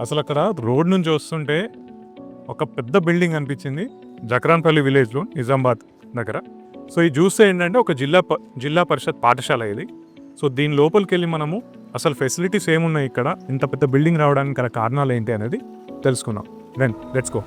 అసలు అక్కడ రోడ్ నుంచి వస్తుంటే ఒక పెద్ద బిల్డింగ్ అనిపించింది. జక్రాన్పల్లి విలేజ్లో నిజామాబాద్ దగ్గర. సో ఇది చూస్తే ఏంటంటే ఒక జిల్లా ప- జిల్లా పరిషత్ పాఠశాల ఇది. సో దీని లోపలికి వెళ్ళి మనము అసలు ఫెసిలిటీస్ ఏమున్నాయి ఇక్కడ? ఇంత పెద్ద బిల్డింగ్ రావడానికి గల కారణాలు ఏంటి అనేది తెలుసుకుందాం. Then let's go.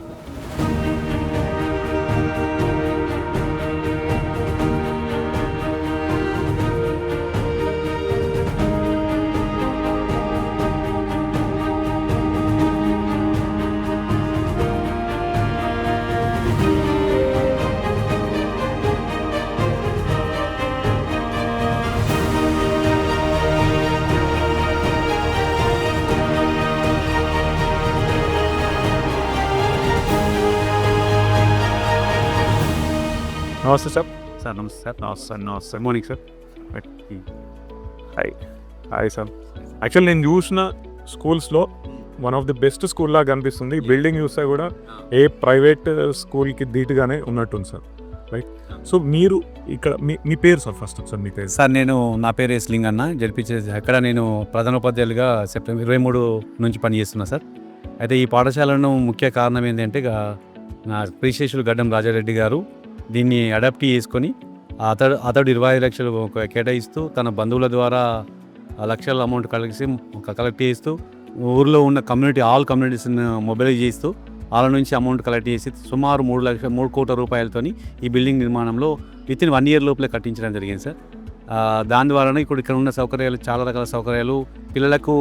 నమస్తే సార్. సార్ నమస్తే సార్. నమస్తే సార్ నమస్తే. Morning sir hi hi sir actual నేను చూసిన స్కూల్స్లో one of the best school లాగా కనిపిస్తుంది. బిల్డింగ్ చూస్తే కూడా ఏ ప్రైవేట్ స్కూల్కి ధీటుగానే ఉన్నట్టుంది సార్ రైట్ సో మీరు ఇక్కడ మీ మీ పేరు సార్ ఫస్ట్ సార్ మీ పేరు? సార్ నేను నా పేరు ఎస్ లింగన్న జరిపించేది అక్కడ నేను ప్రధానోపాధ్యాయులుగా సెప్టెంబర్ ఇరవై మూడు నుంచి పనిచేస్తున్నా సార్ అయితే ఈ పాఠశాలను ముఖ్య కారణం ఏంటంటే నా ప్రీశేషులు గడ్డం రాజారెడ్డి గారు దీన్ని అడాప్ట్ చేసుకొని అతడు అతడు ఇరవై ఐదు లక్షలు ఒక కేటాయిస్తూ తన బంధువుల ద్వారా లక్షల అమౌంట్ కలిసి కలెక్ట్ చేస్తూ ఊర్లో ఉన్న కమ్యూనిటీ ఆల్ కమ్యూనిటీస్ని మొబిలైజ్ చేస్తూ వాళ్ళ నుంచి అమౌంట్ కలెక్ట్ చేసి సుమారు మూడు లక్ష మూడు కోట్ల రూపాయలతోని ఈ బిల్డింగ్ నిర్మాణంలో విత్ ఇన్ వన్ ఇయర్ లోపలే కట్టించడం జరిగింది సార్. దాని ద్వారానే ఇప్పుడు ఇక్కడ ఉన్న సౌకర్యాలు చాలా రకాల సౌకర్యాలు పిల్లలకు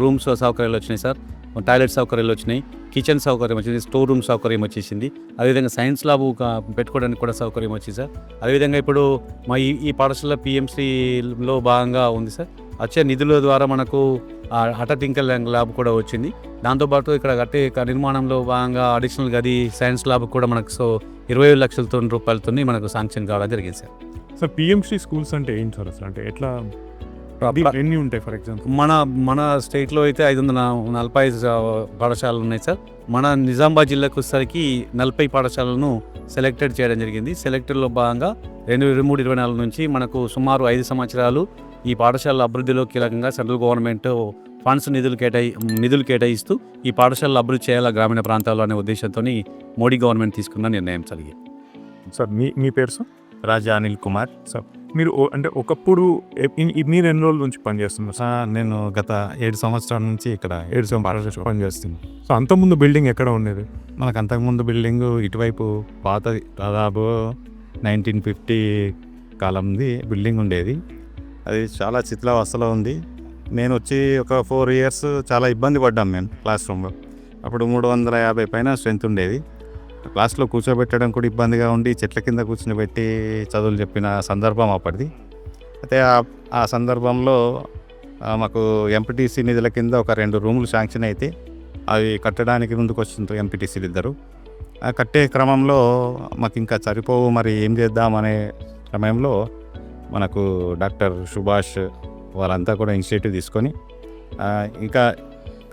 రూమ్స్ సౌకర్యాలు వచ్చినాయి సార్. టాయిలెట్ సౌకర్యాలు వచ్చినాయి కిచెన్ సౌకర్యం వచ్చింది స్టోర్ రూమ్ సౌకర్యం వచ్చేసింది. అదేవిధంగా సైన్స్ ల్యాబ్ పెట్టుకోవడానికి కూడా సౌకర్యం వచ్చింది సార్. అదేవిధంగా ఇప్పుడు మా ఈ ఈ పాఠశాల పిఎంసీలో భాగంగా ఉంది సార్. వచ్చే నిధుల ద్వారా మనకు అట టింకల్ ల్యాబ్ కూడా వచ్చింది. దాంతోపాటు ఇక్కడ కట్టే నిర్మాణంలో భాగంగా అడిషనల్ గది సైన్స్ ల్యాబ్ కూడా మనకు సో ఇరవై ఐదు లక్షలతో రూపాయలతో మనకు శాంక్షన్ కావడం జరిగింది సార్. సార్ పిఎంసి స్కూల్స్ అంటే ఏంటి సార్ అసలు? అంటే ఎట్లా ఎన్ని ఉంటాయి ఫర్ ఎగ్జాంపుల్ మన మన స్టేట్లో అయితే ఐదు వందల నలభై ఐదు పాఠశాలలు ఉన్నాయి సార్ మన నిజామాబాద్ జిల్లాకు వచ్చేసరికి నలభై పాఠశాలను సెలెక్టెడ్ చేయడం జరిగింది. సెలెక్టెడ్లో భాగంగా రెండు ఇరవై మూడు ఇరవై నాలుగు నుంచి మనకు సుమారు ఐదు సంవత్సరాలు ఈ పాఠశాలల అభివృద్ధిలో కీలకంగా సెంట్రల్ గవర్నమెంట్ ఫండ్స్ నిధులు కేటాయి నిధులు కేటాయిస్తూ ఈ పాఠశాలలు అభివృద్ధి చేయాల గ్రామీణ ప్రాంతాల్లో అనే ఉద్దేశంతో మోడీ గవర్నమెంట్ తీసుకున్న నిర్ణయం కలిగి సార్ మీ మీ పేరు సార్ రాజా అనిల్ కుమార్. సార్ మీరు అంటే ఒకప్పుడు మీరు ఎన్ని రోజుల నుంచి పనిచేస్తున్నారు సార్ నేను గత ఏడు సంవత్సరాల నుంచి ఇక్కడ ఏడు సంవత్సరాలు పనిచేస్తుంది సో అంతకుముందు బిల్డింగ్ ఎక్కడ ఉండేది? మనకు అంతకుముందు బిల్డింగ్ ఇటువైపు పాతది దాదాపు నైన్టీన్ ఫిఫ్టీ కాలంది బిల్డింగ్ ఉండేది. అది చాలా శిథిలావస్థలో ఉంది. నేను వచ్చి ఒక ఫోర్ ఇయర్స్ చాలా ఇబ్బంది పడ్డాం మేము క్లాస్ రూమ్లో. అప్పుడు మూడు వందల యాభై పైన స్ట్రెంత్ ఉండేది. క్లాస్లో కూర్చోబెట్టడం కూడా ఇబ్బందిగా ఉండి చెట్ల కింద కూర్చుని పెట్టి చదువులు చెప్పిన సందర్భం అప్పటిది. అయితే ఆ- సందర్భంలో మాకు ఎంపీటీసీ నిధుల కింద ఒక రెండు రూములు శాంక్షన్ అయితే అవి కట్టడానికి ముందుకు వస్తుంది ఎంపీటీసీలు ఇద్దరు. కట్టే క్రమంలో మాకు ఇంకా సరిపోవు మరి ఏం చేద్దాం అనే సమయంలో మనకు డాక్టర్ సుభాష్ వాళ్ళంతా కూడా ఇనిషియేటివ్ తీసుకొని ఇంకా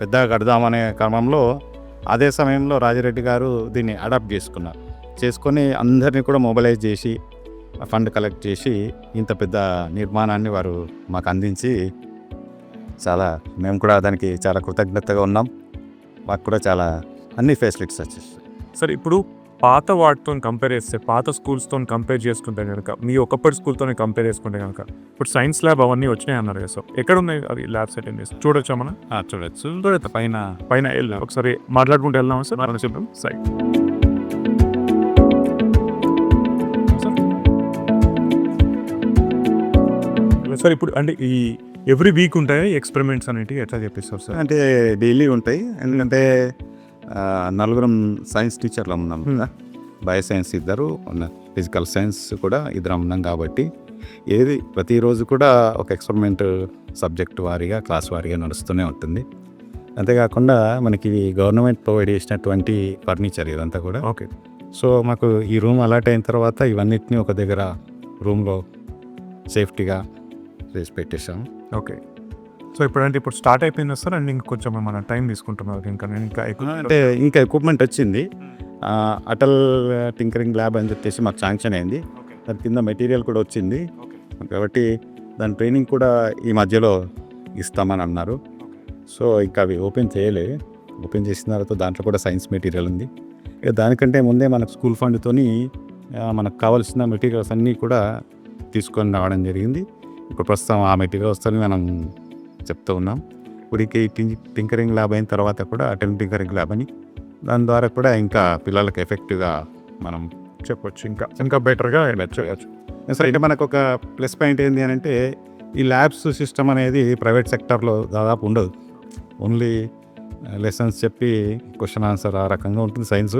పెద్దగా కడదామనే క్రమంలో అదే సమయంలో రాజిరెడ్డి గారు దీన్ని అడాప్ట్ చేసుకున్నారు. చేసుకొని అందరినీ కూడా మొబిలైజ్ చేసి ఫండ్ కలెక్ట్ చేసి ఇంత పెద్ద నిర్మాణాన్ని వారు మాకు అందించి చాలా మేము కూడా దానికి చాలా కృతజ్ఞతగా ఉన్నాం. మాకు కూడా చాలా అన్ని ఫెసిలిటీస్ వచ్చేసి సార్ ఇప్పుడు పాత వాటితో కంపేర్ చేస్తే పాత స్కూల్స్తో కంపేర్ చేసుకుంటే కనుక మీ ఒకప్పటి స్కూల్తోనే కంపేర్ చేసుకుంటే కనుక ఇప్పుడు సైన్స్ ల్యాబ్ అవన్నీ వచ్చినాయి అన్నారు కదా సార్ ఎక్కడ ఉన్నాయి అవి ల్యాబ్స్ అటెండ్ చేసి? చూడొచ్చా మనం? ఆ, చూడొచ్చు. చూడొచ్చు పైన. పైన వెళ్దాం ఒకసారి మాట్లాడుకుంటూ వెళ్దాం సార్? మనం చెప్పాం సైడ్ సార్. ఇప్పుడు అంటే ఈ ఎవ్రీ వీక్ ఉంటాయి ఎక్స్పెరిమెంట్స్ అనేటివి ఎట్లా చెప్పిస్తారు సార్? అంటే డైలీ ఉంటాయి. ఎందుకంటే నలుగురం సైన్స్ టీచర్లు ఉన్నాం కదా. బయో సైన్స్ ఇద్దరు ఫిజికల్ సైన్స్ కూడా ఇద్దరం ఉన్నాం కాబట్టి ఏది ప్రతిరోజు కూడా ఒక ఎక్స్పెరిమెంట్ సబ్జెక్ట్ వారీగా క్లాస్ వారీగా నడుస్తూనే ఉంటుంది. అంతేకాకుండా మనకి గవర్నమెంట్ ప్రొవైడ్ చేసినటువంటి ఫర్నిచర్ ఇదంతా కూడా. ఓకే. సో మాకు ఈ రూమ్ అలాట్ అయిన తర్వాత ఇవన్నిటిని ఒక దగ్గర రూమ్లో సేఫ్టీగా చేసి పెట్టేసాం ఓకే. సో ఇప్పుడు అంటే ఇప్పుడు స్టార్ట్ అయిపోయింది సార్? అండ్ ఇంకొంచెం ఏమైనా టైం తీసుకుంటున్నారు? ఇంకా నేను ఇంకా అంటే ఇంకా ఎక్విప్మెంట్ వచ్చింది. అటల్ టింకరింగ్ ల్యాబ్ అని చెప్పేసి మాకు శాంక్షన్ అయింది. దాని కింద మెటీరియల్ కూడా వచ్చింది. కాబట్టి దాని ట్రైనింగ్ కూడా ఈ మధ్యలో ఇస్తామని అన్నారు. సో ఇంకా అవి ఓపెన్ చేయలే. ఓపెన్ చేసిన తర్వాత దాంట్లో కూడా సైన్స్ మెటీరియల్ ఉంది. ఇక దానికంటే ముందే మనకు స్కూల్ ఫండ్తోని మనకు కావాల్సిన మెటీరియల్స్ అన్నీ కూడా తీసుకొని రావడం జరిగింది. ఇప్పుడు ప్రస్తుతం ఆ మెటీరియల్స్ మనం చెప్తూ ఉన్నాం. ఇప్పటికి టింకరింగ్ ల్యాబ్ అయిన తర్వాత కూడా టెన్ టింకరింగ్ ల్యాబ్ అని. దాని ద్వారా కూడా ఇంకా పిల్లలకు ఎఫెక్టివ్గా మనం చెప్పొచ్చు. ఇంకా ఇంకా బెటర్గా చేయొచ్చు. సరే అంటే మనకు ఒక ప్లస్ పాయింట్ ఏంటి అని అంటే ఈ ల్యాబ్స్ సిస్టమ్ అనేది ప్రైవేట్ సెక్టర్లో దాదాపు ఉండదు. ఓన్లీ లెసన్స్ చెప్పి క్వశ్చన్ ఆన్సర్ ఆ రకంగా ఉంటుంది సైన్స్.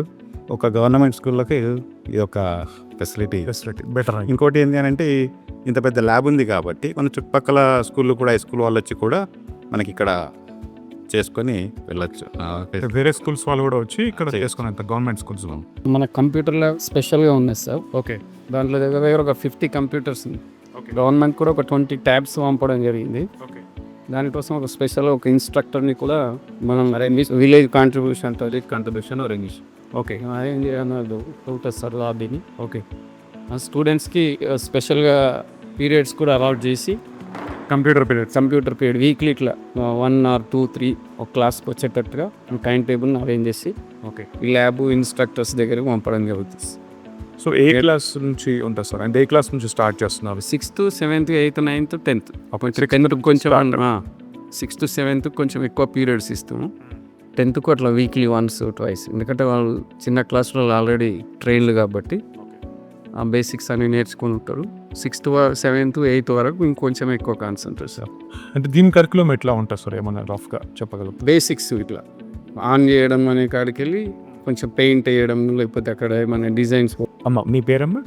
ఒక గవర్నమెంట్ స్కూళ్ళకి ఇది ఒక ఫెసిలిటీ. Facility better. ఇంకోటి ఏంటి అని అంటే ఇంత పెద్ద ల్యాబ్ ఉంది కాబట్టి మన చుట్టుపక్కల స్కూళ్ళు కూడా హై స్కూల్ వాళ్ళు వచ్చి కూడా మనకి ఇక్కడ చేసుకొని వెళ్ళొచ్చు. వేరే స్కూల్స్ వాళ్ళు కూడా వచ్చి ఇక్కడ. చేసుకునేంత గవర్నమెంట్ స్కూల్స్ మన కంప్యూటర్ ల్యాబ్ స్పెషల్గా ఉన్నాయి సార్. ఓకే. దాంట్లో దగ్గర దగ్గర ఒక ఫిఫ్టీ కంప్యూటర్స్ ఉంది ఓకే. గవర్నమెంట్ కూడా ఒక ట్వంటీ ట్యాబ్స్ పంపడం జరిగింది. ఓకే. దానికోసం ఒక స్పెషల్ ఒక ఇన్స్ట్రక్టర్ని కూడా మనం విలేజ్ కాంట్రిబ్యూషన్ తోటి contribution arrange okay. Arrange sir లాబీని okay. స్టూడెంట్స్కి స్పెషల్గా పీరియడ్స్ కూడా అలాట్ చేసి computer periods computer period weekly ఇట్లా వన్ ఆర్ టూ త్రీ ఒక క్లాస్కి వచ్చేటట్టుగా టైం టేబుల్ని అరేంజ్ చేసి ఓకే ఈ ల్యాబ్ ఇన్స్ట్రక్టర్స్ దగ్గరికి పంపడం జరుగుతుంది. సో ఏ క్లాస్ నుంచి ఉంటుంది సార్? అంటే ఏ క్లాస్ నుంచి స్టార్ట్ చేస్తున్నారు? Sixth seventh eighth ninth tenth కొంచెం టెన్త్ కొంచెం సిక్స్త్ సెవెంత్ కొంచెం ఎక్కువ పీరియడ్స్ ఇస్తాము. టెన్త్కు అట్లా వీక్లీ వన్స్ ట్వైస్ ఎందుకంటే వాళ్ళు చిన్న క్లాస్లో ఆల్రెడీ ట్రైన్లు కాబట్టి ఆ బేసిక్స్ అన్ని నేర్చుకుని ఉంటారు సిక్స్త్ సెవెంత్ ఎయిత్ వరకు ఇంకొంచెం ఎక్కువ కాన్సన్ట్రేట్ సార్ అంటే దీని కరికులం ఎట్లా ఉంటుంది సార్ ఏమన్నా రఫ్గా చెప్పగలరు బేసిక్స్ ఇట్లా. ఆన్ చేయడం అనే కాడికి వెళ్ళి కొంచెం పెయింట్ వేయడం లేకపోతే అక్కడ ఏమైనా డిజైన్స్ అమ్మ మీ పేరమ్మా?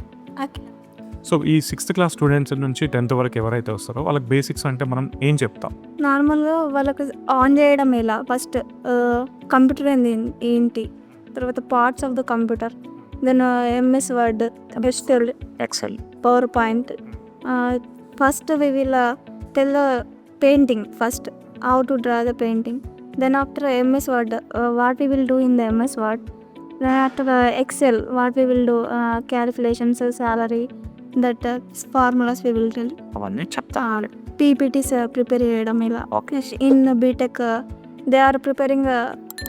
సో ఈ సిక్స్త్ క్లాస్ స్టూడెంట్స్ నుంచి టెన్త్ వరకు ఎవరైతే వస్తారో వాళ్ళకి బేసిక్స్ అంటే మనం ఏం చెప్తాం? నార్మల్గా వాళ్ళకి ఆన్ చేయడం ఎలా? ఫస్ట్ కంప్యూటర్ ఏంటి? తర్వాత parts of the computer then MS Word acetyl Excel PowerPoint first we will tell painting first how to draw the painting then after MS Word what we will do in the MS Word then after Excel what we will do calculations salary that formulas we will tell అవన్నీ చెప్తాను. PPTs prepare చేయడం ఇలా. Okay in BTech they are preparing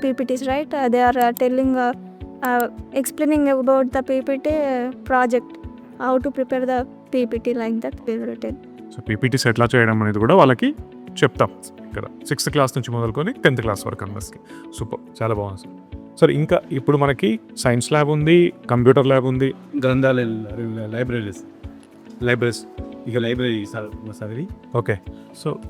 PPTs right they are telling explaining about the PPT project how to prepare the PPT like that tell so PPTs ఎట్లా చేయడం అనేది కూడా వాళ్ళకి చెప్తాం. ఇక్కడ సిక్స్త్ క్లాస్ నుంచి మొదలుకొని టెన్త్ క్లాస్ వరకు అందరికి. సూపర్ చాలా బాగుంది సార్. సార్ ఇంకా ఇప్పుడు మనకి సైన్స్ ల్యాబ్ ఉంది కంప్యూటర్ ల్యాబ్ ఉంది. గ్రంథాలయ లైబ్రరీస్ లైబ్రరీస్. ఇక library sir okay so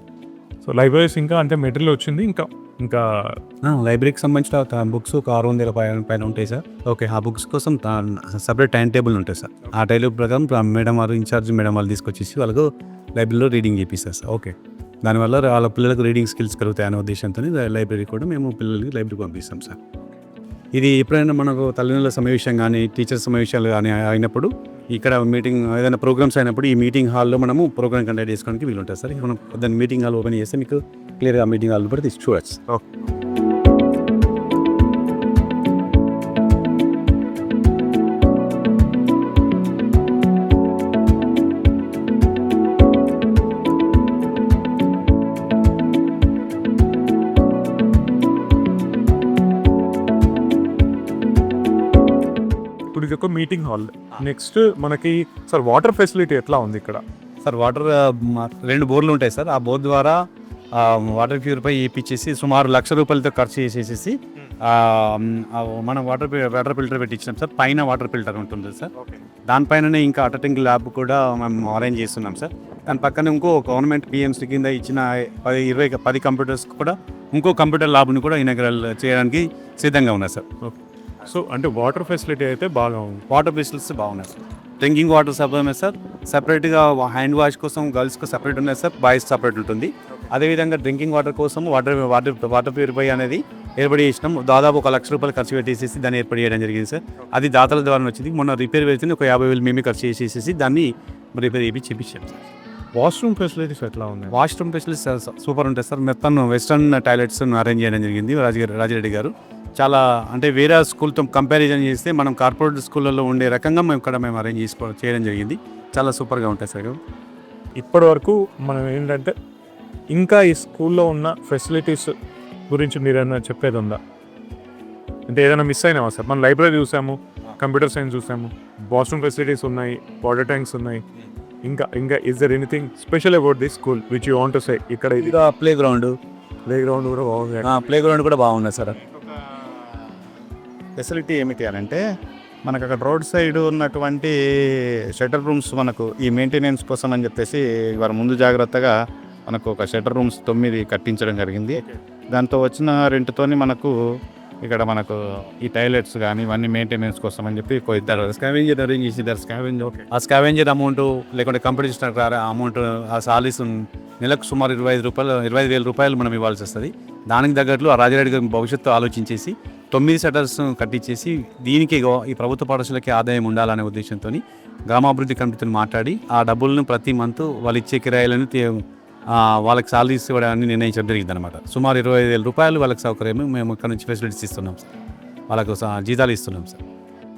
so libraries ఇంకా అంటే మెటీరియల్ వచ్చింది ఇంకా ఇంకా లైబ్రరీకి సంబంధించిన బుక్స్ ఒక ఆరు వందల పైన పైన ఉంటాయి సార్. ఓకే ఆ బుక్స్ కోసం సపరేట్ టైం టేబుల్ ఉంటుంది సార్. ఆ టైం ప్రకారం మేడం వారు ఇన్ఛార్జ్ మేడం వాళ్ళు తీసుకొచ్చేసి వాళ్ళకు లైబ్రరీలో రీడింగ్ చేపిస్తారు సార్. ఓకే. దానివల్ల వాళ్ళ పిల్లలకు రీడింగ్ స్కిల్స్ కలుగుతాయి అనే ఉద్దేశంతో లైబ్రరీ కూడా మేము పిల్లలకి లైబ్రరీ పంపిస్తాం సార్. ఇది ఎప్పుడైనా మనకు తల్లిదండ్రుల సమావేశం కానీ టీచర్ సమావేశాలు కానీ అయినప్పుడు ఇక్కడ మీటింగ్ ఏదైనా ప్రోగ్రామ్స్ అయినప్పుడు ఈ మీటింగ్ హాల్లో మనము ప్రోగ్రామ్ కండక్ట్ చేసుకోవడానికి వీలు ఉంటుంది సార్ మనం దాని మీటింగ్ హాల్ ఓపెన్ చేస్తే మీకు క్లియర్గా మీటింగ్ హాల్ కూడా తీసి చూడొచ్చు. ఓకే. ఇది ఒక మీటింగ్ హాల్. నెక్స్ట్ మనకి సార్ వాటర్ ఫెసిలిటీ ఎట్లా ఉంది ఇక్కడ? సార్ వాటర్ రెండు బోర్లు ఉంటాయి సార్. ఆ బోర్ ద్వారా వాటర్ ప్యూరిఫై చేయించేసి సుమారు లక్ష రూపాయలతో ఖర్చు చేసేసి ఆ, మ్, ఆ, మనం వాటర్ వాటర్ ఫిల్టర్ పెట్టించినాం సార్. పైన వాటర్ ఫిల్టర్ ఉంటుంది సార్. దానిపైననే ఇంకా అటటింగ్ ల్యాబ్ కూడా మేము అరేంజ్ చేస్తున్నాం సార్. దాని పక్కన ఇంకో గవర్నమెంట్ పిఎంసీ కింద ఇచ్చిన పది ఇరవై పది కంప్యూటర్స్ కూడా ఇంకో కంప్యూటర్ ల్యాబ్ని కూడా ఇనగ్రల్ చేయడానికి సిద్ధంగా ఉన్నారు సార్. సో అంటే వాటర్ ఫెసిలిటీ అయితే బాగా ఉంది. వాటర్ ఫెసిలిటీస్ బాగున్నాయి sir drinking water supply sir సపరేట్గా హ్యాండ్ వాష్ కోసం గర్ల్స్కి సపరేట్ ఉన్నాయి సార్ బాయ్స్ సపరేట్ ఉంటుంది. అదేవిధంగా డ్రింకింగ్ వాటర్ కోసం వాటర్ వాటర్ వాటర్ ప్యూరిఫై అనేది ఏర్పాటు చేసినాం. దాదాపు ఒక లక్ష రూపాయలు ఖర్చు పెట్టేసేసి దాన్ని ఏర్పాటు చేయడం జరిగింది సార్ అది దాతల ద్వారా వచ్చింది. మొన్న రిపేర్ వెళ్తుంది ఒక యాభై వేలు మేమే ఖర్చు చేసేసి దాన్ని రిపేర్ చేసి చేపించాం సార్ వాష్రూమ్ ఫెసిలిటీస్ ఎట్లా ఉన్నాయి? వాష్రూమ్ ఫెసిలిటీస్ సూపర్ ఉంటాయి సార్ మొత్తం వెస్టర్న్ టాయిలెట్స్ అరేంజ్ చేయడం జరిగింది. రాజగారు రాజిరెడ్డి గారు. చాలా అంటే వేరే స్కూల్తో కంపారిజన్ చేస్తే మనం కార్పొరేట్ స్కూళ్ళలో ఉండే రకంగా మేము ఇక్కడ మేము అరేంజ్ చేసుకో చేయడం జరిగింది. చాలా సూపర్గా ఉంటాయి సార్ ఇప్పటి వరకు మనం ఏంటంటే ఇంకా ఈ స్కూల్లో ఉన్న ఫెసిలిటీస్ గురించి మీరు ఏమైనా చెప్పేది ఉందా? అంటే ఏదైనా మిస్ అయినావా సార్? మనం లైబ్రరీ చూసాము కంప్యూటర్ సైన్స్ చూసాము వాష్రూమ్ ఫెసిలిటీస్ ఉన్నాయి వాటర్ ట్యాంక్స్ ఉన్నాయి. ఇంకా ఇంకా is there anything special about this school which you want say ఇక్కడ ఇది ప్లే గ్రౌండ్ ప్లే గ్రౌండ్ కూడా బాగుంది. ప్లే గ్రౌండ్ కూడా బాగున్నది సార్. ఫెసిలిటీ ఏమిటి అని అంటే మనకు అక్కడ రోడ్ సైడ్ ఉన్నటువంటి షటర్ రూమ్స్ మనకు ఈ మెయింటెనెన్స్ కోసం అని చెప్పేసి వారు ముందు జాగ్రత్తగా మనకు ఒక షటర్ రూమ్స్ తొమ్మిది కట్టించడం జరిగింది. దాంతో వచ్చిన రెంట్తోని మనకు ఇక్కడ మనకు ఈ టాయిలెట్స్ కానీ ఇవన్నీ మెయింటెనెన్స్ కోసం అని చెప్పి ఇద్దరు స్కావెంజర్ అరేంజ్ చేసి ఇద్దరు స్కావెంజర్. ఆ స్కావెంజర్ అమౌంట్ లేకుంటే కంపెనీషన్ అమౌంట్ ఆ సాలీస్ నెలకు సుమారు ఇరవై ఐదు రూపాయలు ఇరవై ఐదు వేల రూపాయలు మనం ఇవ్వాల్సి వస్తుంది. దానికి తగ్గట్లు ఆ రాజారెడ్డి గారి భవిష్యత్తు ఆలోచించేసి తొమ్మిది షటర్స్ కట్టించేసి దీనికి ఈ ప్రభుత్వ పాఠశాలకి ఆదాయం ఉండాలనే ఉద్దేశంతో గ్రామాభివృద్ధి కమిటీతో మాట్లాడి ఆ డబ్బులను ప్రతి మంత్ వాళ్ళు ఇచ్చే కిరాయిలను వాళ్ళకి సాలరీస్ ఇవ్వడాన్ని నిర్ణయించడం జరిగింది అనమాట సుమారు ఇరవై ఐదు వేల రూపాయలు వాళ్ళకి సౌకర్యం మేము ఇక్కడ నుంచి ఫెసిలిటీస్ ఇస్తున్నాం సార్. వాళ్ళకు జీతాలు ఇస్తున్నాం సార్.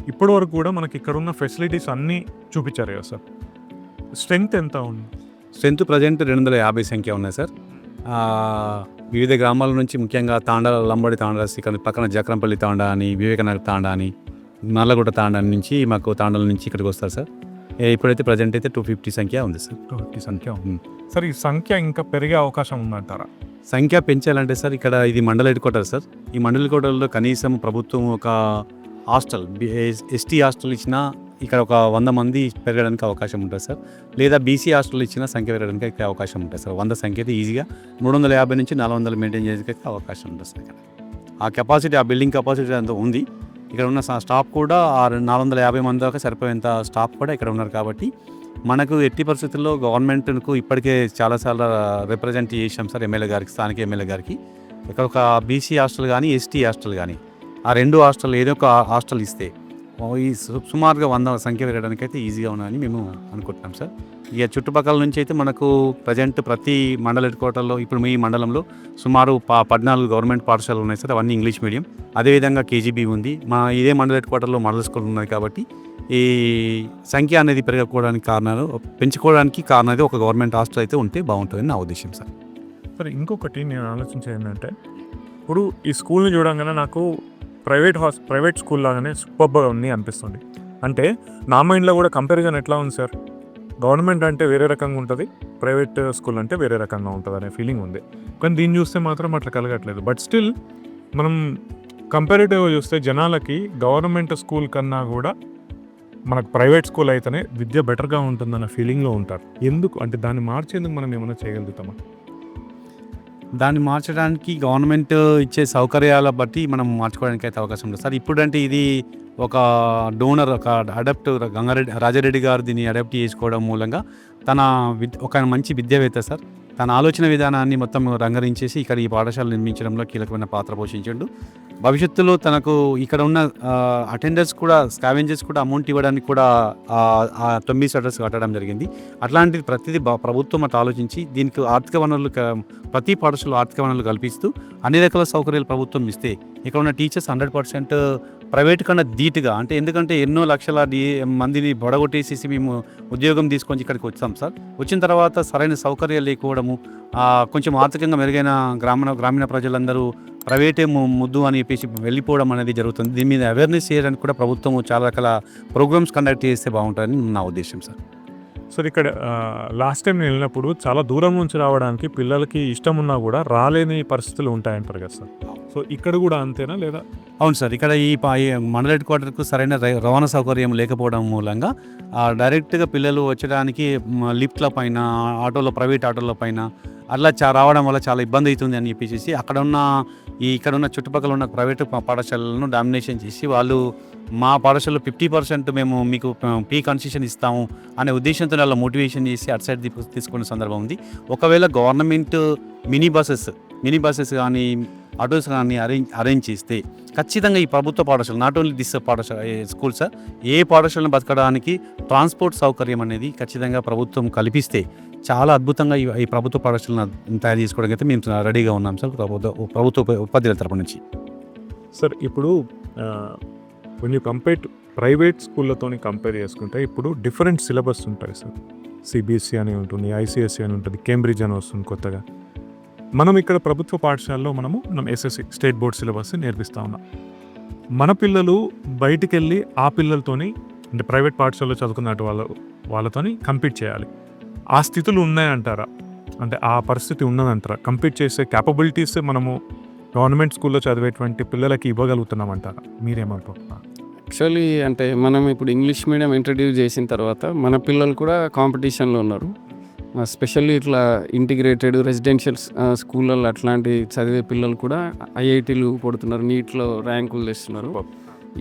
ఇప్పటి వరకు కూడా మనకి ఇక్కడ ఉన్న ఫెసిలిటీస్ అన్నీ చూపించారు కదా సార్. స్ట్రెంగ్త్ ఎంత ఉంది? స్ట్రెంత్ ప్రజెంట్ రెండు వందల యాభై సంఖ్య ఉన్నాయి సార్. వివిధ గ్రామాల నుంచి ముఖ్యంగా తాండా లంబడి తాండా ఇక్కడ పక్కన జక్రంపల్లి తాండా అని వివేకానగర్ తాండా అని నల్లగుట్ట తాండా నుంచి మాకు తాండాల నుంచి ఇక్కడికి వస్తారు సార్. ఇప్పుడైతే ప్రజెంట్ అయితే టూ ఫిఫ్టీ సంఖ్య ఉంది సార్. ఈ సంఖ్య ఉంది. సార్ ఈ సంఖ్య ఇంకా పెరిగే అవకాశం ఉందంటారా? సంఖ్య పెంచాలంటే సార్ ఇక్కడ ఇది మండల హెడ్ క్వార్టర్ సార్. ఈ మండల హెడ్ క్వార్టర్లో కనీసం ప్రభుత్వం ఒక హాస్టల్ ఎస్టీ హాస్టల్ ఇచ్చినా ఇక్కడ ఒక వంద మంది పెరగడానికి అవకాశం ఉంటుంది సార్. లేదా బీసీ హాస్టల్ ఇచ్చిన సంఖ్య పెరగడానికి అవకాశం ఉంటుంది సార్. వంద సంఖ్య అయితే ఈజీగా మూడు వందల యాభై నుంచి నాలుగు వందలు మెయింటైన్ చేయడానికి అవకాశం ఉంటుంది సార్ ఇక్కడ. ఆ కెపాసిటీ ఆ బిల్డింగ్ కెపాసిటీ అంత ఉంది. ఇక్కడ ఉన్న స్టాఫ్ కూడా ఆ నాలుగు వందల యాభై మంది దాకా సరిపోయేంత స్టాఫ్ కూడా ఇక్కడ ఉన్నారు కాబట్టి మనకు ఎట్టి పరిస్థితుల్లో గవర్నమెంట్కు ఇప్పటికే చాలాసార్లు రిప్రజెంట్ చేసాం సార్ ఎమ్మెల్యే గారికి స్థానిక ఎమ్మెల్యే గారికి. ఇక్కడ ఒక బీసీ హాస్టల్ కానీ ఎస్టీ హాస్టల్ కానీ ఆ రెండు హాస్టల్ ఏదో ఒక హాస్టల్ ఇస్తే ఈ సుమారుగా వంద సంఖ్య పెరగడానికి అయితే ఈజీగా ఉన్నాయని మేము అనుకుంటున్నాం సార్. ఇక చుట్టుపక్కల నుంచి అయితే మనకు ప్రజెంట్ ప్రతి మండల హెడ్ క్వార్టర్లో ఇప్పుడు మీ మండలంలో సుమారు పా పద్నాలుగు గవర్నమెంట్ పాఠశాలలు ఉన్నాయి సార్. అవన్నీ ఇంగ్లీష్ మీడియం. అదేవిధంగా కేజీబీ ఉంది. మా ఇదే మండల హెడ్ క్వార్టర్లో మోడల్ స్కూల్ ఉన్నాయి కాబట్టి ఈ సంఖ్య అనేది పెరగకపోవడానికి కారణాలు పెంచుకోవడానికి కారణం అయితే ఒక గవర్నమెంట్ హాస్టల్ అయితే ఉంటే బాగుంటుందని నా ఉద్దేశం సార్. సరే ఇంకొకటి నేను ఆలోచించేది ఏంటంటే ఇప్పుడు ఈ స్కూల్ని చూడంగానే నాకు ప్రైవేట్ హాస్ ప్రైవేట్ స్కూల్ లాగానే సూపర్గా ఉంది అనిపిస్తుంది. అంటే నా మైండ్లో కూడా కంపారిజన్ ఎట్లా ఉంది సార్? గవర్నమెంట్ అంటే వేరే రకంగా ఉంటుంది ప్రైవేట్ స్కూల్ అంటే వేరే రకంగా ఉంటుంది అనే ఫీలింగ్ ఉంది. కానీ దీన్ని చూస్తే మాత్రం అట్లా కలగట్లేదు. బట్ స్టిల్ మనం కంపారిటివ్గా చూస్తే జనాలకి గవర్నమెంట్ స్కూల్ కన్నా కూడా మనకు ప్రైవేట్ స్కూల్ అయితేనే విద్య బెటర్గా ఉంటుందన్న ఫీలింగ్లో ఉంటారు. ఎందుకు? అంటే దాన్ని మార్చేందుకు మనం ఏమైనా చేయగలుగుతామా? దాన్ని మార్చడానికి గవర్నమెంట్ ఇచ్చే సౌకర్యాల బట్టి మనం మార్చుకోవడానికి అయితే అవకాశం ఉంటుంది సార్ ఇప్పుడంటే ఇది ఒక డోనర్ ఒక అడాప్ట్ గంగారెడ్డి రాజారెడ్డి గారు దీన్ని అడాప్ట్ చేసుకోవడం మూలంగా తన ఒక మంచి విద్యావేత్త సార్. తన ఆలోచన విధానాన్ని మొత్తం రంగరించేసి ఇక్కడ ఈ పాఠశాల నిర్మించడంలో కీలకమైన పాత్ర పోషించాడు. భవిష్యత్తులో తనకు ఇక్కడ ఉన్న అటెండర్స్ కూడా స్కావెంజర్స్ కూడా అమౌంట్ ఇవ్వడానికి కూడా ఆ, తొమ్మిది షటర్స్ కట్టడం జరిగింది. అట్లాంటిది ప్రతిదీ ప్రభుత్వం అట్లా ఆలోచించి దీనికి ఆర్థిక వనరులు ప్రతి పాఠశాలలో ఆర్థిక వనరులు కల్పిస్తూ అన్ని రకాల సౌకర్యాలు ప్రభుత్వం ఇస్తే ఇక్కడ ఉన్న టీచర్స్ హండ్రెడ్ పర్సెంట్ ప్రైవేట్ కన్నా ధీటుగా అంటే ఎందుకంటే ఎన్నో లక్షల డి మందిని బొడగొట్టేసేసి మేము ఉద్యోగం తీసుకొని ఇక్కడికి వచ్చాం సార్. వచ్చిన తర్వాత సరైన సౌకర్యాలు లేకపోవడము కొంచెం ఆర్థికంగా మెరుగైన గ్రామీణ గ్రామీణ ప్రజలందరూ ప్రైవేటే ముద్దు అని చెప్పేసి వెళ్ళిపోవడం అనేది జరుగుతుంది. దీని మీద అవేర్నెస్ చేయడానికి కూడా ప్రభుత్వం చాలా రకాల ప్రోగ్రామ్స్ కండక్ట్ చేస్తే బాగుంటుందని నా ఉద్దేశం సార్. సార్ ఇక్కడ లాస్ట్ టైం నేను వెళ్ళినప్పుడు చాలా దూరం నుంచి రావడానికి పిల్లలకి ఇష్టం ఉన్నా కూడా రాలేని పరిస్థితులు ఉంటాయంటారు కదా సార్. సో ఇక్కడ కూడా అంతేనా లేదా? అవును సార్ ఇక్కడ ఈ పా- మండల హెడ్ క్వార్టర్కు సరైన రవాణా సౌకర్యం లేకపోవడం మూలంగా డైరెక్ట్గా పిల్లలు వచ్చడానికి లిఫ్ట్ల పైన ఆటోలో ప్రైవేట్ ఆటోల పైన అట్లా చా రావడం వల్ల చాలా ఇబ్బంది అవుతుంది అని చెప్పేసి అక్కడ ఉన్న ఈ ఇక్కడ ఉన్న చుట్టుపక్కల ఉన్న ప్రైవేట్ పాఠశాలలను డామినేషన్ చేసి వాళ్ళు మా పాఠశాలలో ఫిఫ్టీ పర్సెంట్ మేము మీకు పీ కన్సెషన్ ఇస్తాము అనే ఉద్దేశంతో వాళ్ళ మోటివేషన్ చేసి అటు సైడ్ తీసుకునే సందర్భం ఉంది. ఒకవేళ government mini buses mini buses కానీ ఆటోస్ కానీ అరేంజ్ అరేంజ్ చేస్తే ఖచ్చితంగా ఈ ప్రభుత్వ పాఠశాల నాట్ ఓన్లీ దిస్ పాఠశాల స్కూల్ సార్ ఏ పాఠశాలను బతకడానికి ట్రాన్స్పోర్ట్ సౌకర్యం అనేది ఖచ్చితంగా ప్రభుత్వం కల్పిస్తే చాలా అద్భుతంగా ఈ- ప్రభుత్వ పాఠశాలను తయారు చేసుకోవడానికి అయితే మేము రెడీగా ఉన్నాం సార్ ప్రభుత్వ ప్రభుత్వ ఉపాధ్యాయుల తరపు నుంచి. సార్ ఇప్పుడు కొన్ని కంపేర్ ప్రైవేట్ స్కూళ్ళతో కంపేర్ చేసుకుంటే ఇప్పుడు డిఫరెంట్ సిలబస్ ఉంటాయి సార్. సిబిఎస్సి అని ఉంటుంది ఐసిఎస్సి అని ఉంటుంది కేంబ్రిడ్జ్ అని వస్తుంది కొత్తగా. మనం ఇక్కడ ప్రభుత్వ పాఠశాలలో మనము మనం ఎస్ఎస్సి స్టేట్ బోర్డ్ సిలబస్ నేర్పిస్తూ ఉన్నాం. మన పిల్లలు బయటికి వెళ్ళి ఆ పిల్లలతోని అంటే ప్రైవేట్ పాఠశాలలో చదువుకున్నట్టు వాళ్ళ వాళ్ళతోని కంపీట్ చేయాలి. ఆ స్థితులు ఉన్నాయంటారా? అంటే ఆ పరిస్థితి ఉన్నదంటారా? కంపీట్ చేసే క్యాపబిలిటీస్ మనము గవర్నమెంట్ స్కూల్లో చదివేటువంటి పిల్లలకి ఇవ్వగలుగుతున్నామంటారా? మీరేమంటారు యాక్చువల్లీ అంటే మనం ఇప్పుడు ఇంగ్లీష్ మీడియం ఇంట్రడ్యూస్ చేసిన తర్వాత మన పిల్లలు కూడా కాంపిటీషన్లో ఉన్నారు. స్పెషల్లీ ఇట్లా ఇంటిగ్రేటెడ్ రెసిడెన్షియల్ స్కూళ్ళల్లో అట్లాంటి చదివే పిల్లలు కూడా ఐఐటీలు కొడుతున్నారు నీట్లో ర్యాంకులు తెస్తున్నారు.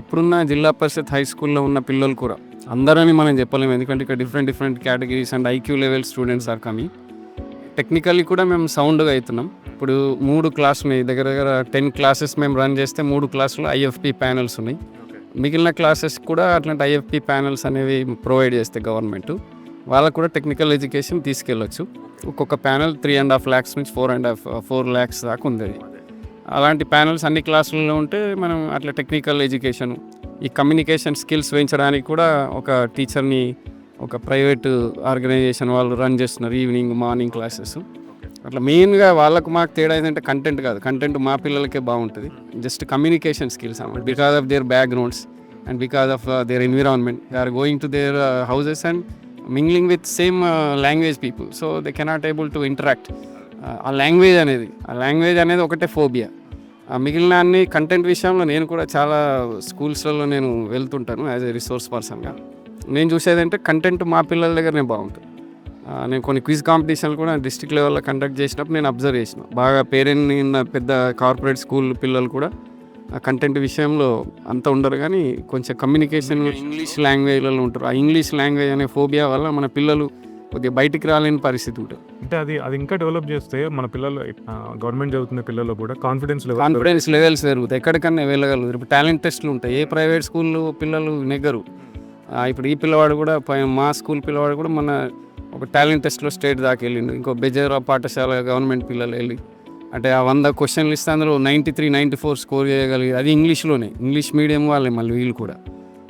ఇప్పుడున్న జిల్లా పరిషత్ హై స్కూల్లో ఉన్న పిల్లలు కూడా అందరని మనం చెప్పలేము. ఎందుకంటే ఇక్కడ different different categories and IQ level students are coming technically కూడా మేము సౌండ్గా అవుతున్నాం. ఇప్పుడు మూడు క్లాసులు దగ్గర దగ్గర టెన్ క్లాసెస్ మేము రన్ చేస్తే మూడు క్లాసులు ఐఎఫ్పి ప్యానల్స్ ఉన్నాయి. మిగిలిన క్లాసెస్ కూడా అట్లాంటి ఐఎఫ్పి ప్యానల్స్ అనేవి ప్రొవైడ్ చేస్తే గవర్నమెంట్ వాళ్ళకు కూడా టెక్నికల్ ఎడ్యుకేషన్ తీసుకెళ్ళొచ్చు. ఒక్కొక్క panel three and half lakhs నుంచి four and half four lakhs దాకా ఉంది. అలాంటి ప్యానల్స్ అన్ని క్లాసుల్లో ఉంటే మనం అట్లా టెక్నికల్ ఎడ్యుకేషన్ ఈ కమ్యూనికేషన్ స్కిల్స్ పెంచడానికి కూడా ఒక టీచర్ని ఒక ప్రైవేటు ఆర్గనైజేషన్ వాళ్ళు రన్ చేస్తున్నారు ఈవినింగ్ మార్నింగ్ క్లాసెస్. అట్లా మెయిన్గా వాళ్ళకు మాకు తేడా ఏంటంటే కంటెంట్ కాదు. కంటెంట్ మా పిల్లలకే బాగుంటుంది. జస్ట్ కమ్యూనికేషన్ స్కిల్స్ అన్నమాట. Because of their backgrounds and because of their environment they are going to their houses and mingling with same language people so they cannot able to interact ఆ language అనేది ఆ language అనేది ఒకటే phobia. ఆ మిగిలిన అన్ని content విషయంలో నేను కూడా చాలా స్కూల్స్లలో నేను వెళ్తుంటాను యాజ్ ఎ రిసోర్స్ పర్సన్గా. నేను చూసేది అంటే కంటెంట్ మా పిల్లల దగ్గరనే బాగుంటుంది. నేను కొన్ని క్విజ్ కాంపిటీషన్లు కూడా డిస్ట్రిక్ట్ లెవెల్లో కండక్ట్ చేసినప్పుడు నేను అబ్జర్వ్ చేసిన. బాగా పేరెంట్ ఉన్న పెద్ద కార్పొరేట్ స్కూల్ పిల్లలు కూడా ఆ కంటెంట్ విషయంలో అంత ఉండరు కానీ కొంచెం కమ్యూనికేషన్ ఇంగ్లీష్ లాంగ్వేజ్లలో ఉంటారు. ఆ ఇంగ్లీష్ లాంగ్వేజ్ అనే ఫోబియా వల్ల మన పిల్లలు కొద్దిగా బయటికి రాలేని పరిస్థితి ఉంటుంది. అంటే అది అది ఇంకా డెవలప్ చేస్తే మన పిల్లలు గవర్నమెంట్ చదువుతున్న పిల్లలు కూడా కాన్ఫిడెన్స్ లెవెల్ కాన్ఫిడెన్స్ లెవెల్స్ పెరుగుతాయి. ఎక్కడికన్నా వెళ్ళగలరు. ఇప్పుడు టాలెంట్ టెస్ట్లు ఉంటాయి. ఏ ప్రైవేట్ స్కూల్లో పిల్లలు నెగ్గరు. ఇప్పుడు ఈ పిల్లవాడు కూడా మా స్కూల్ పిల్లవాడు కూడా మన ఒక టాలెంట్ టెస్ట్లో స్టేట్ దాకా వెళ్ళిండు. ఇంకో బెజారా పాఠశాల గవర్నమెంట్ పిల్లలు వెళ్ళి అంటే ఆ వంద క్వశ్చన్లు ఇస్తే అందులో ninety three ninety four score చేయగలిగి అది ఇంగ్లీష్లోనే ఇంగ్లీష్ మీడియం వాళ్ళే మళ్ళీ వీళ్ళు కూడా.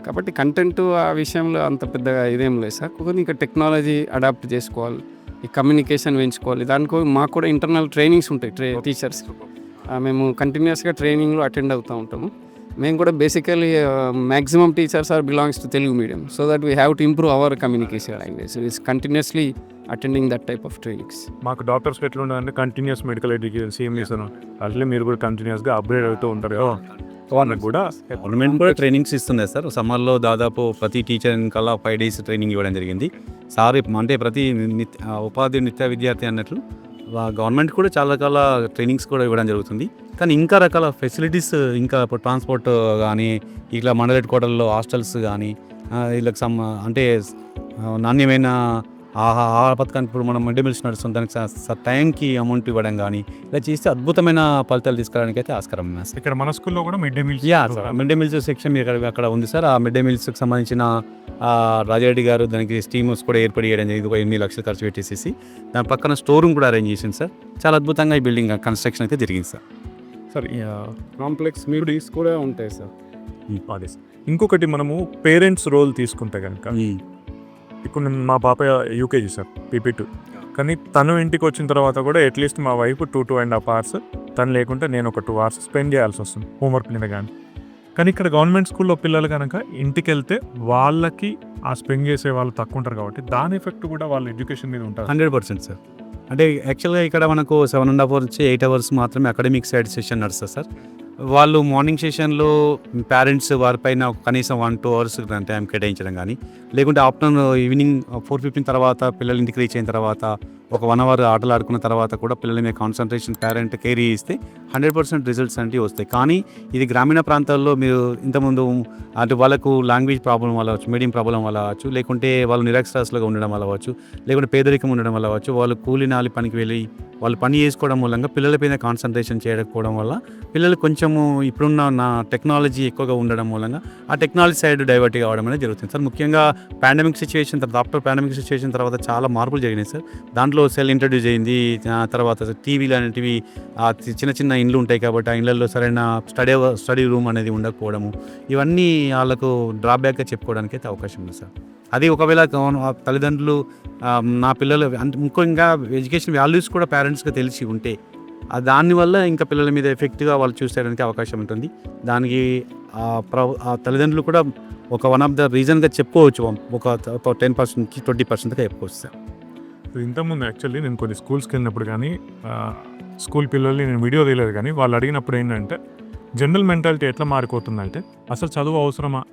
కాబట్టి కంటెంట్ ఆ విషయంలో అంత పెద్దగా ఇదేం లేదు సార్. కొన్ని ఇంకా టెక్నాలజీ అడాప్ట్ చేసుకోవాలి ఈ కమ్యూనికేషన్ పెంచుకోవాలి. దానికో మాకు కూడా ఇంటర్నల్ ట్రైనింగ్స్ ఉంటాయి ట్రే టీచర్స్ మేము కంటిన్యూస్గా ట్రైనింగ్లో అటెండ్ అవుతూ ఉంటాము. మేము కూడా basically maximum teachers are belongs to Telugu medium so that we have to improve our communication language is continuously attending that type of trainings మాకు డాక్టర్స్ ఎట్లా ఉండాలంటే కంటిన్యూస్ మెడికల్ ఎడ్యుకేషన్ సిఎంఈస్ అట్లే మీరు కూడా కంటిన్యూస్గా అప్గ్రేడ్ అవుతూ ఉంటారు. కదా వాళ్ళకి కూడా గవర్నమెంట్ కూడా ట్రైనింగ్స్ ఇస్తున్నాయి సార్. సమ్మర్లో దాదాపు ప్రతి టీచర్ కల్లా ఫైవ్ డేస్ ట్రైనింగ్ ఇవ్వడం జరిగింది. సార్ అంటే ప్రతి నిత్య ఉపాధి నిత్య విద్యార్థి అన్నట్లు గవర్నమెంట్ కూడా చాలా రకాల ట్రైనింగ్స్ కూడా ఇవ్వడం జరుగుతుంది. కానీ ఇంకా రకాల ఫెసిలిటీస్ ఇంకా ఇప్పుడు ట్రాన్స్పోర్ట్ కానీ ఇట్లా మండల హెడ్ క్వార్టర్లో హాస్టల్స్ కానీ వీళ్ళకి సమ్ అంటే నాణ్యమైన ఆహా ఆహార పథకానికి ఇప్పుడు మనం మిడ్ మీల్స్ నడుస్తుంది దానికి టైంకి అమౌంట్ ఇవ్వడం కానీ ఇలా చేస్తే అద్భుతమైన ఫలితాలు తీసుకురావడానికి అయితే ఆస్కారం ఇక్కడ మన స్కూల్లో కూడా mid day meals yeah sir mid day meals section అక్కడ- ఉంది సార్. ఆ మిడ్ డే మీల్స్కి సంబంధించిన ఆ, రాజారెడ్డి గారు దానికి స్టీమ్స్ కూడా ఏర్పాటు చేయడం జరిగింది. ఒక ఎనిమిది లక్షలు ఖర్చు పెట్టేసేసి దాని పక్కన స్టోర్ రూమ్ కూడా అరేంజ్ చేసింది సార్. చాలా అద్భుతంగా ఈ బిల్డింగ్ కన్స్ట్రక్షన్ అయితే జరిగింది సార్. సార్ కాంప్లెక్స్ మీడిస్ కూడా ఉంటాయి సార్. అదే సార్. ఇంకొకటి మనము పేరెంట్స్ రోల్ తీసుకుంటే కనుక ఇప్పుడు మా పాప యూకేజీ సార్ పీపీ టూ కానీ తను ఇంటికి వచ్చిన తర్వాత కూడా అట్లీస్ట్ మా wife two two and half hours తను లేకుంటే నేను ఒక టూ అవర్స్ స్పెండ్ చేయాల్సి వస్తుంది హోంవర్క్ మీద కానీ కానీ ఇక్కడ గవర్నమెంట్ స్కూల్లో పిల్లలు కనుక ఇంటికి వెళ్తే వాళ్ళకి ఆ స్పెండ్ చేసే వాళ్ళు తక్కువ ఉంటారు కాబట్టి దాని ఎఫెక్ట్ కూడా వాళ్ళ ఎడ్యుకేషన్ మీద ఉంటారు హండ్రెడ్ పర్సెంట్ సార్. అంటే యాక్చువల్గా ఇక్కడ మనకు సెవెన్ అండ్ హాఫ్ అవర్ నుంచి ఎయిట్ అవర్స్ మాత్రమే అకాడమిక్ సైడ్ సెషన్ నడుస్తుంది సార్. వాళ్ళు మార్నింగ్ సెషన్లో పేరెంట్స్ వారిపైన కనీసం వన్ టూ అవర్స్ టైం కేటాయించడం కానీ లేకుంటే ఆఫ్టర్నూన్ ఈవినింగ్ ఫోర్ ఫిఫ్టీన్ తర్వాత పిల్లలు ఇంటికి రీచ్ అయిన తర్వాత ఒక వన్ అవర్ ఆటలు ఆడుకున్న తర్వాత కూడా పిల్లల మీద కాన్సన్ట్రేషన్ పేరెంట్ కేర్ ఇస్తే హండ్రెడ్ పర్సెంట్ రిజల్ట్స్ అనేవి వస్తాయి. కానీ ఇది గ్రామీణ ప్రాంతాల్లో మీరు ఇంతకుముందు అంటే వాళ్ళకు లాంగ్వేజ్ ప్రాబ్లం వల్ల అవ్వచ్చు మీడియం ప్రాబ్లం వల్ల అవ్వచ్చు లేకుంటే వాళ్ళు నిరక్షరాస్యులుగా ఉండడం వల్ల అవ్వచ్చు లేకుంటే పేదరికం ఉండడం వల్ల అవ్వచ్చు వాళ్ళు కూలి నాలి పనికి వెళ్ళి వాళ్ళు పని చేసుకోవడం మూలంగా పిల్లలపైన కాన్సన్ట్రేషన్ చేయకపోవడం వల్ల పిల్లలు కొంచెము ఇప్పుడున్న నా టెక్నాలజీ ఎక్కువగా ఉండడం మూలంగా ఆ టెక్నాలజీ సైడ్ డైవర్ట్ కావడం అనేది జరుగుతుంది. సార్ ముఖ్యంగా పాండమిక్ సిచ్యువేషన్ తర్వాత ఆఫ్టర్ పాండమిక్ సిచ్యువేషన్ తర్వాత చాలా మార్పులు జరిగినాయి సార్. దాంట్లో సెల్ ఇంట్రడ్యూస్ అయింది తర్వాత టీవీలు అనేటివి ఆ చిన్న చిన్న ఇండ్లు ఉంటాయి కాబట్టి ఆ ఇండ్లలో సరైన స్టడీ స్టడీ రూమ్ అనేది ఉండకపోవడము ఇవన్నీ వాళ్ళకు డ్రాబ్యాక్గా చెప్పుకోవడానికి అయితే అవకాశం ఉంది సార్. అది ఒకవేళ తల్లిదండ్రులు నా పిల్లలు అంటే ముఖ్యంగా ఎడ్యుకేషన్ వాల్యూస్ కూడా పేరెంట్స్గా తెలిసి ఉంటే దానివల్ల ఇంకా పిల్లల మీద ఎఫెక్ట్గా వాళ్ళు చూసేయడానికి అవకాశం ఉంటుంది. దానికి ఆ ప్ర ఆ తల్లిదండ్రులు కూడా ఒక వన్ ఆఫ్ ద రీజన్గా చెప్పుకోవచ్చు ఒక ఒక టెన్ పర్సెంట్కి ట్వంటీ పర్సెంట్గా చెప్పుకోవచ్చు సార్. ఇంతకుముందు యాక్చువల్లీ నేను కొన్ని స్కూల్స్కి వెళ్ళినప్పుడు కానీ స్కూల్ పిల్లల్ని నేను వీడియో తీయలేదు కానీ వాళ్ళు అడిగినప్పుడు ఏంటంటే జనరల్ మెంటాలిటీ ఎట్లా మారిపోతుందంటే అసలు చదువు అవసరమా?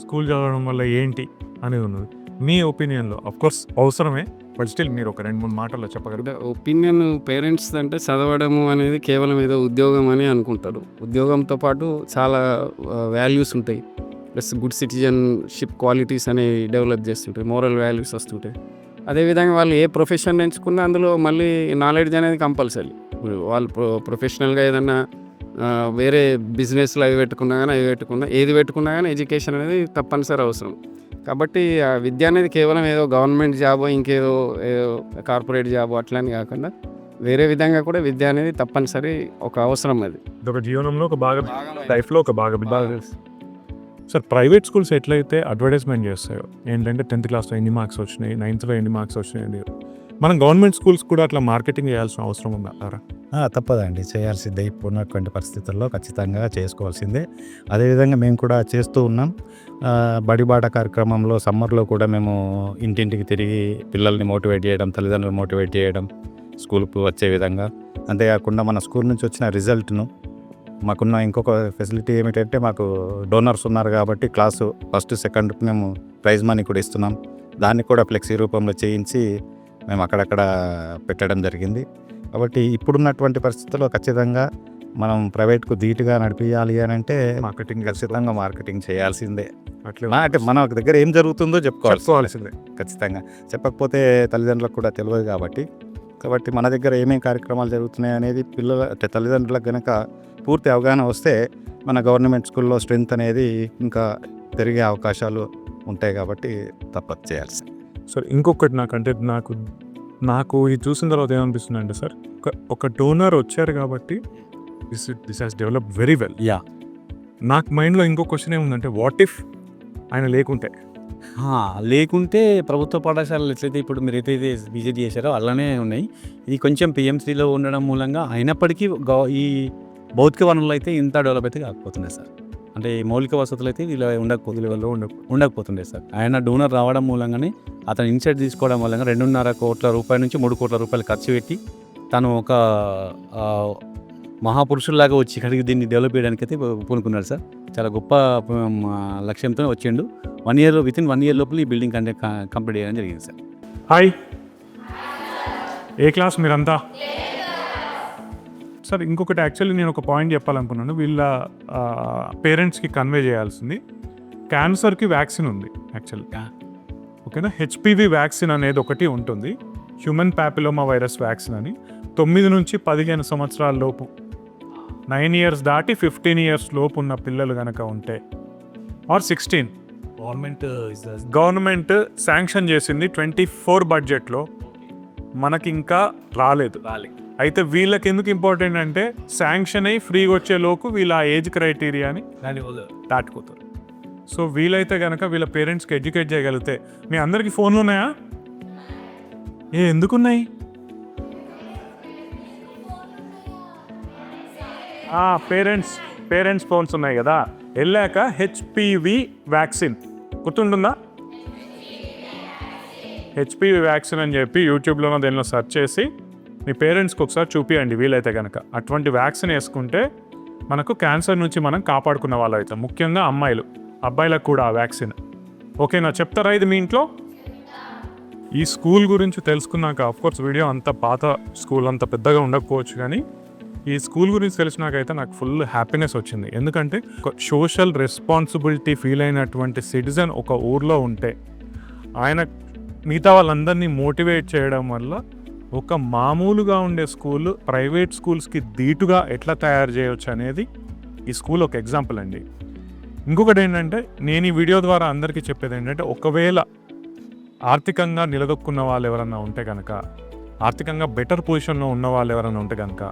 స్కూల్ చదవడం వల్ల ఏంటి? అనేది ఉన్నది. మీ ఒపీనియన్లో అఫ్కోర్స్ అవసరమే బట్ స్టిల్ మీరు ఒక రెండు మూడు మాటల్లో చెప్పగలరు ఒపీనియన్ పేరెంట్స్ అంటే చదవడము అనేది కేవలం ఏదో ఉద్యోగం అని అనుకుంటారు. ఉద్యోగంతో పాటు చాలా వాల్యూస్ ఉంటాయి. ప్లస్ గుడ్ సిటిజన్షిప్ క్వాలిటీస్ అనేవి డెవలప్ చేస్తుంటాయి. మోరల్ వాల్యూస్ వస్తుంటాయి. అదేవిధంగా వాళ్ళు ఏ ప్రొఫెషన్ ఎంచుకున్నా అందులో మళ్ళీ నాలెడ్జ్ అనేది కంపల్సరీ వాళ్ళు ప్రొ ప్రొఫెషనల్గా ఏదన్నా వేరే బిజినెస్లు అవి పెట్టుకున్నా కానీ అవి పెట్టుకున్నా ఏది పెట్టుకున్నా కానీ ఎడ్యుకేషన్ అనేది తప్పనిసరి అవసరం. కాబట్టి ఆ విద్య అనేది కేవలం ఏదో గవర్నమెంట్ జాబ్ ఇంకేదో ఏదో కార్పొరేట్ జాబ్ అట్లా అని కాకుండా వేరే విధంగా కూడా విద్య అనేది తప్పనిసరి ఒక అవసరం అది. ఒక జీవనంలో ఒక బాగా లైఫ్లో ఒక బాగా సార్ ప్రైవేట్ స్కూల్స్ ఎట్లయితే అడ్వర్టైజ్మెంట్ చేస్తాయో ఏంటంటే టెన్త్ క్లాస్లో ఎన్ని మార్క్స్ వచ్చినాయి నైన్త్లో ఎన్ని మార్క్స్ వచ్చినాయి మనం గవర్నమెంట్ స్కూల్స్ కూడా అట్లా మార్కెటింగ్ చేయాల్సిన అవసరం ఉందంటారా తప్పదండి. చేయాల్సిందే. ఇప్పుడున్నటువంటి పరిస్థితుల్లో ఖచ్చితంగా చేసుకోవాల్సిందే. అదేవిధంగా మేము కూడా చేస్తూ ఉన్నాం. బడిబాట కార్యక్రమంలో సమ్మర్లో కూడా మేము ఇంటింటికి తిరిగి పిల్లల్ని మోటివేట్ చేయడం తల్లిదండ్రులు మోటివేట్ చేయడం స్కూల్కు వచ్చే విధంగా. అంతేకాకుండా మన స్కూల్ నుంచి వచ్చిన రిజల్ట్ను మాకున్న ఇంకొక ఫెసిలిటీ ఏమిటంటే మాకు డోనర్స్ ఉన్నారు కాబట్టి క్లాసు ఫస్ట్ సెకండ్ మేము ప్రైజ్ మనీ కూడా ఇస్తున్నాం. దాన్ని కూడా ఫ్లెక్సీ రూపంలో చేయించి మేము అక్కడక్కడ పెట్టడం జరిగింది. కాబట్టి ఇప్పుడున్నటువంటి పరిస్థితుల్లో ఖచ్చితంగా మనం ప్రైవేట్కు ధీటుగా నడిపించాలి అని అంటే మార్కెటింగ్ ఖచ్చితంగా మార్కెటింగ్ చేయాల్సిందే. అట్లే అంటే మన దగ్గర ఏం జరుగుతుందో చెప్పుకోవాలి. చెప్పుకోవాల్సిందే. ఖచ్చితంగా. చెప్పకపోతే తల్లిదండ్రులకు కూడా తెలియదు కాబట్టి. కాబట్టి మన దగ్గర ఏమేమి కార్యక్రమాలు జరుగుతున్నాయి అనేది పిల్లల తల్లిదండ్రులకు కనుక పూర్తి అవగాహన వస్తే మన గవర్నమెంట్ స్కూల్లో స్ట్రెంత్ అనేది ఇంకా పెరిగే అవకాశాలు ఉంటాయి కాబట్టి తప్పదు చేయాల్సి. సార్ ఇంకొకటి నాకంటే నాకు నాకు ఇది చూసిన తర్వాత ఏమనిపిస్తుంది అంటే సార్ ఒక ఒక డోనర్ వచ్చారు కాబట్టి this this has develop very well. Yeah. నాకు మైండ్లో ఇంకో క్వశ్చన్ ఏముందంటే వాట్ ఇఫ్ ఆయన లేకుంటే? లేకుంటే ప్రభుత్వ పాఠశాలలు ఎట్లయితే ఇప్పుడు మీరు ఏదైతే విజిట్ చేశారో అలానే ఉన్నాయి. ఇది కొంచెం పిఎంసీలో ఉండడం మూలంగా అయినప్పటికీ గవ- ఈ భౌతిక వనరులు అయితే ఇంత డెవలప్ అయితే కాకపోతున్నాయి సార్. అంటే ఈ మౌలిక వసతులు అయితే ఇలా ఉండకపోతుంది ఉండకు ఉండకపోతుండే సార్. ఆయన డోనర్ రావడం మూలంగానే అతను ఇన్సైట్ తీసుకోవడం వల్ల రెండున్నర కోట్ల రూపాయల నుంచి మూడు కోట్ల రూపాయలు ఖర్చు పెట్టి తను ఒక మహాపురుషుల్లాగా వచ్చి ఇక్కడికి దీన్ని డెవలప్ చేయడానికి అయితే పూనుకున్నాడు సార్. చాలా గొప్ప లక్ష్యంతో వచ్చిండు. One year with in one year లోపల ఈ బిల్డింగ్ కంటే కంప్లీట్ చేయడం జరిగింది సార్. హాయ్ ఏ క్లాస్ మీరంతా? సార్ ఇంకొకటి యాక్చువల్లీ నేను ఒక పాయింట్ చెప్పాలనుకున్నాను. వీళ్ళ పేరెంట్స్కి కన్వే చేయాల్సింది. క్యాన్సర్కి వ్యాక్సిన్ ఉంది యాక్చువల్గా ఓకేనా? హెచ్పివి వ్యాక్సిన్ అనేది ఒకటి ఉంటుంది. హ్యూమన్ ప్యాపిలోమా వైరస్ వ్యాక్సిన్ అని. తొమ్మిది నుంచి పదిహేను సంవత్సరాల లోపు నైన్ ఇయర్స్ దాటి ఫిఫ్టీన్ ఇయర్స్ లోపు ఉన్న పిల్లలు కనుక ఉంటే or sixteen government government sanction చేసింది ట్వంటీ ఫోర్ బడ్జెట్లో మనకి ఇంకా రాలేదు. అయితే వీళ్ళకి ఎందుకు ఇంపార్టెంట్ అంటే శాంక్షన్ అయ్యి ఫ్రీగా వచ్చే లోపు వీళ్ళ ఆ ఏజ్ క్రైటీరియాని దాటిపోతారు. సో వీలైతే కనుక వీళ్ళ పేరెంట్స్కి ఎడ్యుకేట్ చేయగలిగితే మీ అందరికీ ఫోన్లు ఉన్నాయా? ఏ ఎందుకున్నాయి? పేరెంట్స్ పేరెంట్స్ ఫోన్స్ ఉన్నాయి కదా. వెళ్ళాక హెచ్పివి వ్యాక్సిన్ గుర్తుంటుందా? హెచ్పివి వ్యాక్సిన్ అని చెప్పి యూట్యూబ్లోనో దేనిలో సెర్చ్ చేసి మీ పేరెంట్స్కి ఒకసారి చూపియండి వీలైతే కనుక అటువంటి వ్యాక్సిన్ వేసుకుంటే మనకు క్యాన్సర్ నుంచి మనం కాపాడుకున్న వాళ్ళు అవుతాం ముఖ్యంగా అమ్మాయిలు అబ్బాయిలకు కూడా ఆ వ్యాక్సిన్. ఓకేనా? చెప్తారా ఇది మీ ఇంట్లో? ఈ స్కూల్ గురించి తెలుసుకున్నాక అఫ్కోర్స్ వీడియో అంత పాత స్కూల్ అంత పెద్దగా ఉండకపోవచ్చు కానీ ఈ స్కూల్ గురించి తెలిసినాకైతే నాకు ఫుల్ హ్యాపీనెస్ వచ్చింది. ఎందుకంటే ఒక సోషల్ రెస్పాన్సిబిలిటీ ఫీల్ అయినటువంటి సిటిజన్ ఒక ఊర్లో ఉంటే ఆయన మిగతా వాళ్ళందరినీ మోటివేట్ చేయడం వల్ల ఒక మామూలుగా ఉండే స్కూల్ ప్రైవేట్ స్కూల్స్కి ధీటుగా ఎట్లా తయారు చేయవచ్చు అనేది ఈ స్కూల్ ఒక ఎగ్జాంపుల్ అండి. ఇంకొకటి ఏంటంటే నేను ఈ వీడియో ద్వారా అందరికీ చెప్పేది ఏంటంటే ఒకవేళ ఆర్థికంగా నిలదొక్కున్న వాళ్ళు ఎవరన్నా ఉంటే కనుక ఆర్థికంగా బెటర్ పొజిషన్లో ఉన్న వాళ్ళు ఎవరైనా ఉంటే కనుక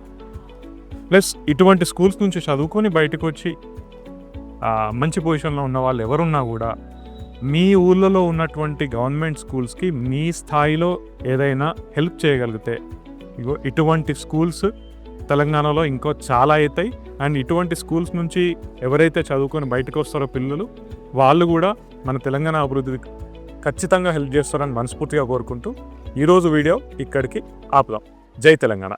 ప్లస్ ఇటువంటి స్కూల్స్ నుంచి చదువుకొని బయటకు వచ్చి మంచి పొజిషన్లో ఉన్న వాళ్ళు ఎవరున్నా కూడా మీ ఊళ్ళలో ఉన్నటువంటి గవర్నమెంట్ స్కూల్స్కి మీ స్థాయిలో ఏదైనా హెల్ప్ చేయగలిగితే ఇగో ఇటువంటి స్కూల్స్ తెలంగాణలో ఇంకో చాలా అవుతాయి అండ్ ఇటువంటి స్కూల్స్ నుంచి ఎవరైతే చదువుకొని బయటకు వస్తారో పిల్లలు వాళ్ళు కూడా మన తెలంగాణ అభివృద్ధికి ఖచ్చితంగా హెల్ప్ చేస్తారని మనస్ఫూర్తిగా కోరుకుంటూ ఈరోజు వీడియో ఇక్కడికి ఆపుదాం. జై తెలంగాణ.